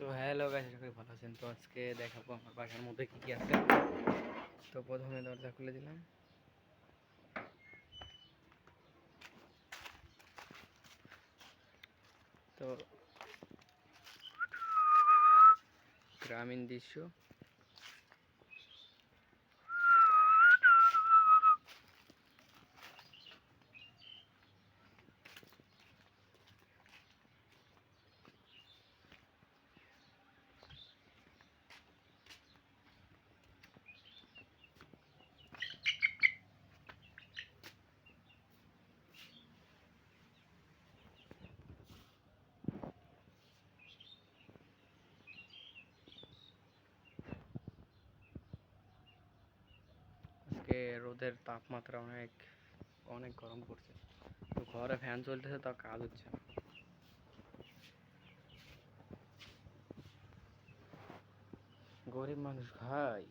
তো হ্যালো গাছ আশা করি ভালো আছেন। তো আজকে দেখাবো আমার বাসার মধ্যে কী কী আছে। তো প্রথমে দরজা খুলে দিলাম। তো, গ্রামীণ দৃশ্য। আজকে রোদের তাপমাত্রা অনেক অনেক গরম পড়ছে। তো ঘরে ফ্যান চলতেছে, তাও কাজ হচ্ছে না। গরিব মানুষ ভাই।